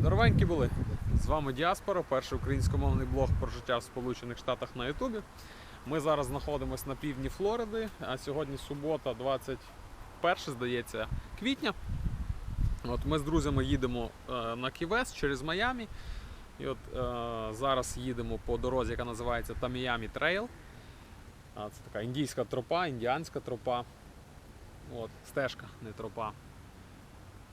Здоровенькі були! З вами Діаспора, перший українськомовний блог про життя в Сполучених Штатах на Ютубі. Ми зараз знаходимося на півдні Флориди, а сьогодні субота, 21, здається, квітня. От ми з друзями їдемо е, на Ківес через Майамі. І от е, зараз їдемо по дорозі, яка називається Таміямі Трейл. Це така індійська тропа, індіанська тропа. От, стежка, не тропа.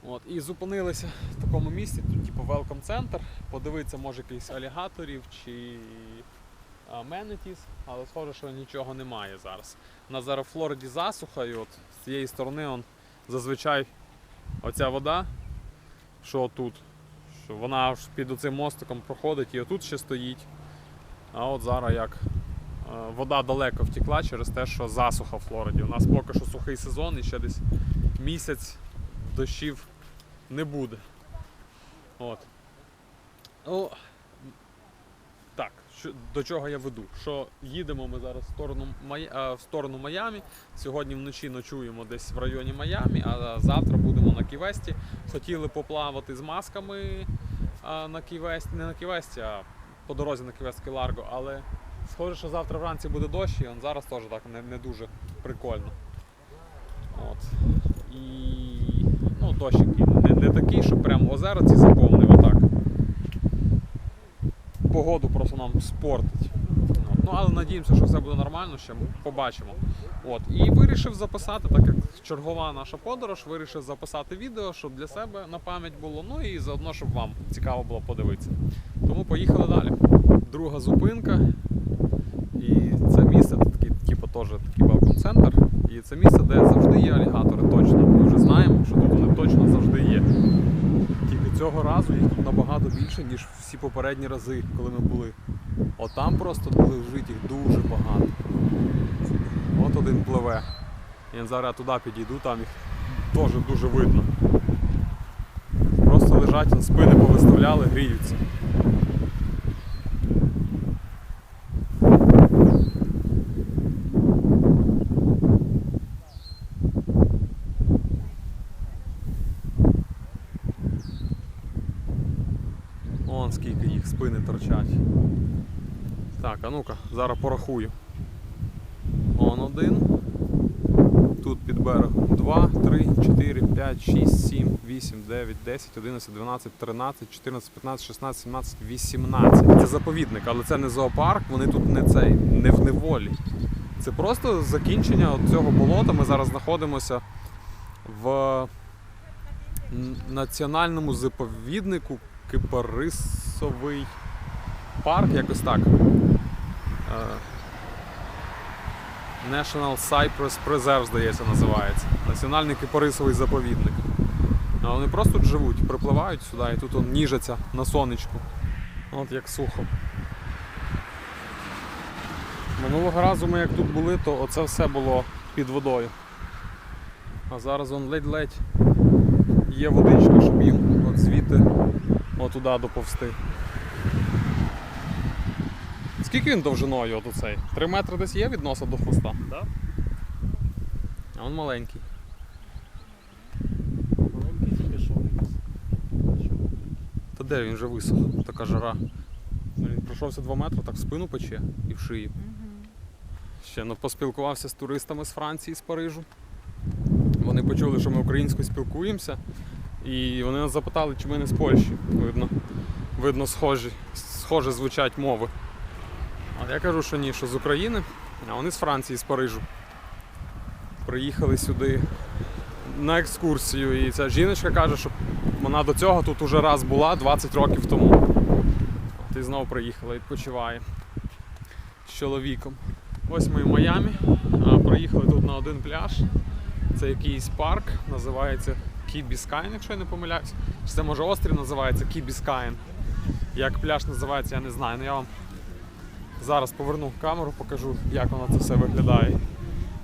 От, і зупинилися в такому місці, тут типу welcome центр, подивитися, може, якихось алігаторів чи аменетіс, але схоже, що нічого немає зараз. У нас зараз в Флориді засуха, і от з цієї сторони он, зазвичай оця вода, що тут, що вона аж під оцим мостиком проходить і отут ще стоїть. А от зараз як вода далеко втекла через те, що засуха в Флориді. У нас поки що сухий сезон і ще десь місяць дощів не буде. От. О, так, що, до чого я веду? Що їдемо ми зараз в сторону, Май... в сторону Майамі. Сьогодні вночі ночуємо десь в районі Майамі, а завтра будемо на Ківесті. Хотіли поплавати з масками на Ківесті, не на Ківесті, а по дорозі на Ківестський Ларго, але схоже, що завтра вранці буде дощ, і он зараз теж так не, не дуже прикольно. От. І ну, дощ який не, такий, що прям озера ці заповнив отак. Погоду просто нам спортить. Ну, але надіємося, що все буде нормально, ще побачимо. От. І вирішив записати, так як чергова наша подорож, вирішив записати відео, щоб для себе на пам'ять було, ну і заодно, щоб вам цікаво було подивитися. Тому поїхали далі. Друга зупинка. І це місце, це такий, типу, теж такий welcome центр. І це місце, де завжди є алігатори, точно. Ми вже знаємо, що тут вони точно завжди є. Тільки цього разу їх тут набагато більше, ніж всі попередні рази, коли ми були. Отам просто лежить їх дуже багато. От один пливе. Я зараз туди підійду, там їх теж дуже видно. Просто лежать, спини повиставляли, гріються. Вон скільки їх спини торчать. Так, а ну-ка, зараз порахую. Он один. Тут під берегом 2, 3, 4, 5, 6, 7, 8, 9, 10, 11, 12, 13, 14, 15, 16, 17, 18. Це заповідник, але це не зоопарк, вони тут не цей, не в неволі. Це просто закінчення от цього болота. Ми зараз знаходимося в національному заповіднику Кипарисовий парк, якось так. Е, National Cypress Preserve, здається, називається. Національний кипарисовий заповідник. Вони просто тут живуть, припливають сюди і тут он ніжаться на сонечку. От як сухо. Минулого разу ми як тут були, то оце все було під водою. А зараз он ледь-ледь є водичка, щоб їм от звідти отуди доповсти. Скільки він довжиною от оцей? Три метри десь є від носа до хвоста? Да? А він маленький. Маленький тільки що Та де він вже висох, така жара. Він пройшовся 2 метри, так в спину пече і в шию. Ще ну, поспілкувався з туристами з Франції, з Парижу. Вони почули, що ми українською спілкуємося, і вони нас запитали, чи ми не з Польщі. Видно, видно схожі, схоже звучать мови. А я кажу, що ні, що з України, а вони з Франції, з Парижу. Приїхали сюди на екскурсію. І ця жіночка каже, що вона до цього тут уже раз була 20 років тому. І знову приїхала, відпочиває з чоловіком. Ось ми в Майамі. Приїхали тут на один пляж. Це якийсь парк, називається Biscayne, якщо я не помиляюсь. Це може острів називається Biscayne. Як пляж називається, я не знаю. Ну я вам зараз поверну камеру, покажу, як воно це все виглядає.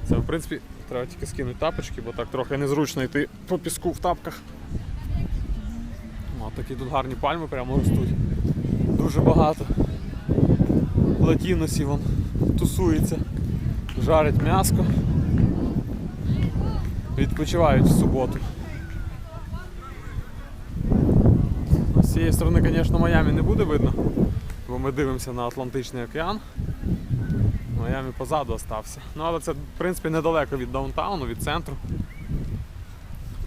Це, в принципі, треба тільки скинути тапочки, бо так трохи незручно йти по піску в тапках. О, такі тут гарні пальми прямо ростуть. Дуже багато. Латіносів вон тусується, жарять м'яско. Відпочивають в суботу. З цієї сторони, звісно, Майамі не буде видно, бо ми дивимося на Атлантичний океан. Майамі позаду остався. Ну, але це, в принципі, недалеко від даунтауну, від центру.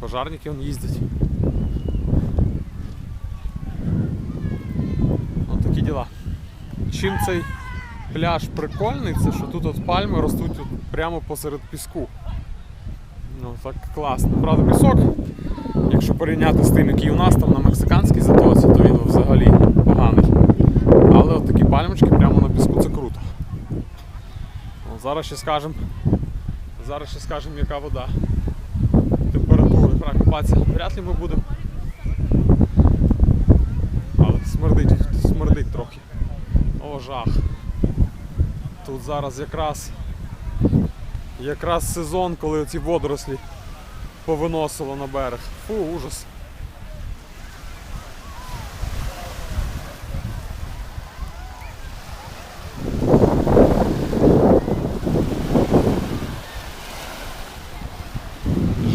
Пожарники вон їздять. Ось такі діла. Чим цей пляж прикольний, це що тут от пальми ростуть от прямо посеред піску. Ну, так класно. Правда, пісок, якщо порівняти з тим, який у нас там на мексиканській затоці, то він взагалі поганий. Але от такі пальмочки прямо на піску це круто. О, зараз ще скажемо. Зараз ще скажемо, яка вода. Температура, купатися. Вряд ли ми будемо. Але смердить, смердить трохи. О, жах. Тут зараз якраз якраз сезон, коли ці водорослі повиносило на берег. Фу, ужас.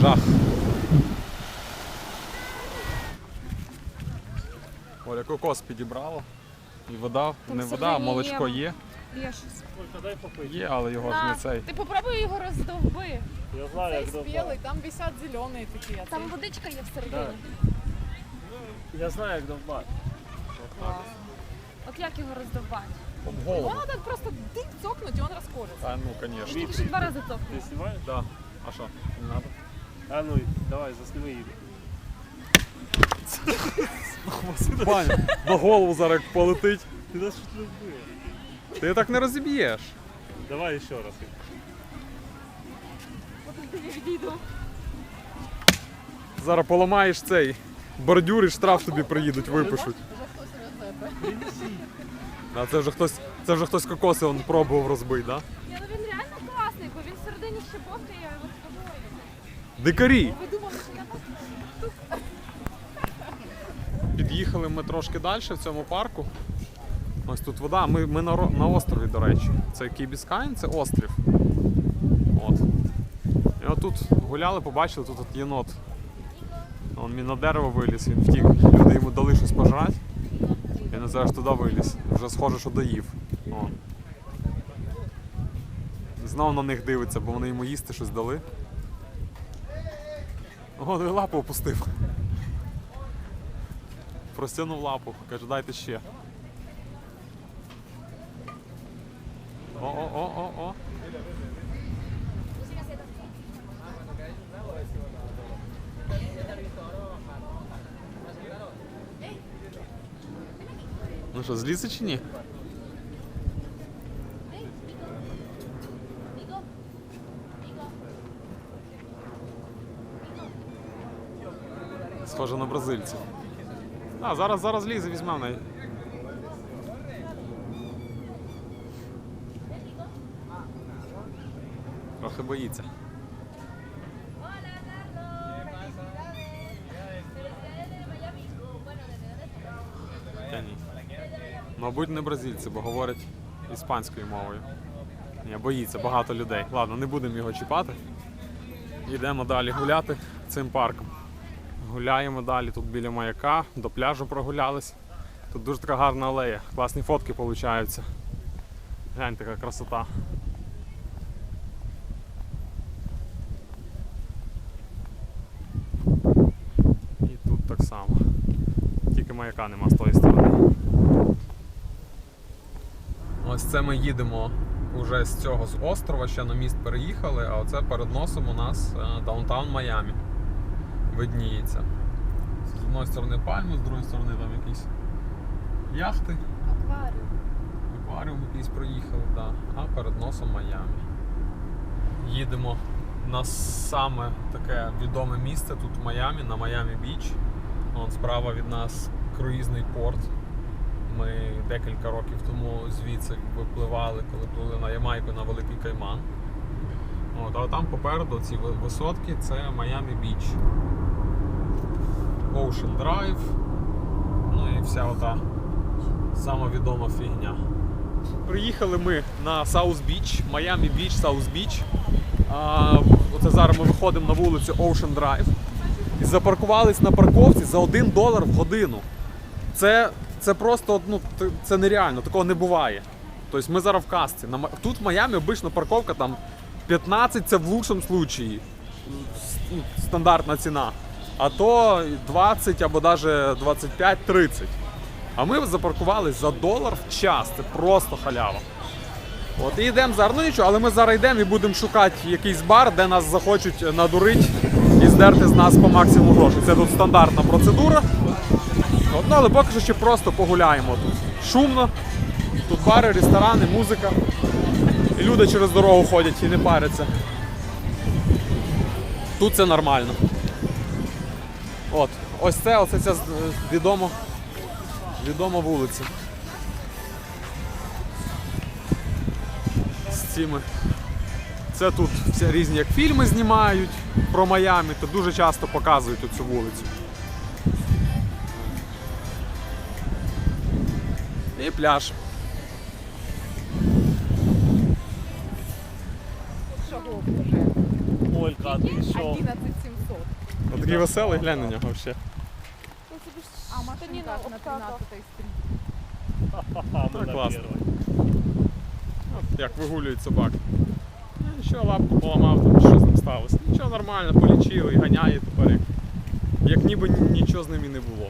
Жах. Оля кокос підібрала. І вода, Там не вода, а всередині молочко є. є. Щось. Є, але його ж На, не цей. Ти попробуй його роздовби. Я знаю, Цей як довбати. спілий, там висять зелені такі. а Там цей- водичка є всередині. Я знаю, як довбати. От як його роздовбати? Об голову. Воно так просто дик цокнуть, і він розколется. А ну, конечно. Тільки що два рази цокнув. Ти знімаєш? Да. А що? Не надо? А ну, давай, засніми її. Баня, на голову зараз як полетить. Ти нас щось не вбив. Ти так не розіб'єш. Давай ще раз. Відійду. Зараз поламаєш цей бордюр і штраф тобі приїдуть, випишуть. А це вже хтось, це вже хтось кокоси он пробував розбити, да? Ні, ну він реально класний, бо він всередині ще бовкає його з тобою. Дикарі! Ви думали, що я так? Під'їхали ми трошки далі в цьому парку. Ось тут вода. Ми, ми на, на острові, до речі. Це Кібіскайн, це острів. От. І отут гуляли, побачили, тут от єнот. Он він на дерево виліз, він втік. Люди йому дали щось пожрати. Він зараз туди виліз. Вже схоже, що доїв. О. Знову на них дивиться, бо вони йому їсти щось дали. О, лапу опустив. Простягнув лапу, каже, дайте ще. О-о-о-о-о. Ну що, злізе чи ні? Схоже на бразильців. А, зараз, зараз лізе, візьмемо. Трохи боїться. Та ні. Мабуть, не бразильці, бо говорять іспанською мовою. Ні, боїться багато людей. Ладно, не будемо його чіпати. Йдемо далі гуляти цим парком. Гуляємо далі тут біля маяка, до пляжу прогулялись. Тут дуже така гарна алея, класні фотки получаються. Глянь, така красота. І тут так само. Тільки маяка нема з тої сторони. Ось це ми їдемо вже з цього з острова, ще на міст переїхали, а оце перед носом у нас е, даунтаун Майамі. Видніється. З одної сторони пальми, з другої сторони там якісь яхти, Акваріум. акваріум якийсь проїхали, да. а перед носом Майамі. Їдемо на саме таке відоме місце тут в Майамі, на Майамі Біч. Вон справа від нас круїзний порт. Ми декілька років тому звідси випливали, коли плили на Ямайку на Великий Кайман. От, а там попереду ці висотки це Майамі Біч. Ocean Drive. Ну і вся ота сама відома фігня. Приїхали ми на Саус Біч, Майамі Біч, Саус Біч. Оце зараз ми виходимо на вулицю Ocean Drive. І запаркувались на парковці за 1 долар в годину. це, це просто ну, це нереально, такого не буває. Тобто ми зараз в касці. Тут в Майамі обично парковка там 15 це в лучшому случаї. Ну, Стандартна ціна. А то 20 або навіть 25-30. А ми запаркувались за долар в час. Це просто халява. От і йдемо зараз. Ну нічого, але ми зараз йдемо і будемо шукати якийсь бар, де нас захочуть надурити і здерти з нас по максимуму грошей. Це тут стандартна процедура. От, ну, але поки що ще просто погуляємо тут. Шумно. Тут бари, ресторани, музика. І люди через дорогу ходять і не паряться. Тут це нормально. От, ось це, ось ця відома, відома вулиця. З цими. Це тут всі різні як фільми знімають про Майамі, то дуже часто показують цю вулицю. І пляж. Олька, а ты что? 11 700. Такий веселий, глянь на нього ще. А машина на 13 стрит. Ха-ха, мы Ну, на классно. первой. От як вигулюють собак. Ну, нічого, лапку поламав, там що з ним сталося. Нічого нормально, полічили, ганяє тепер. Як, як ніби ні- нічого з ним і не було.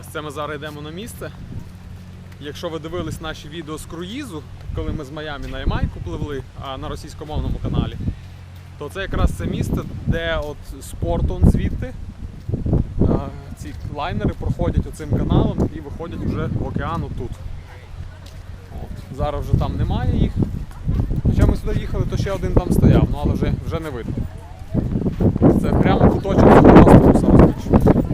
Ось це ми зараз йдемо на місце. Якщо ви дивились наші відео з круїзу, коли ми з Майамі на Ямайку пливли а, на російськомовному каналі, то це якраз це місце, де от спортон звідти. Ці лайнери проходять оцим каналом і виходять вже в океану тут. От. Зараз вже там немає їх. Хоча ми сюди їхали, то ще один там стояв, ну але вже, вже не видно. Це прямо куточок острову Саусбіч.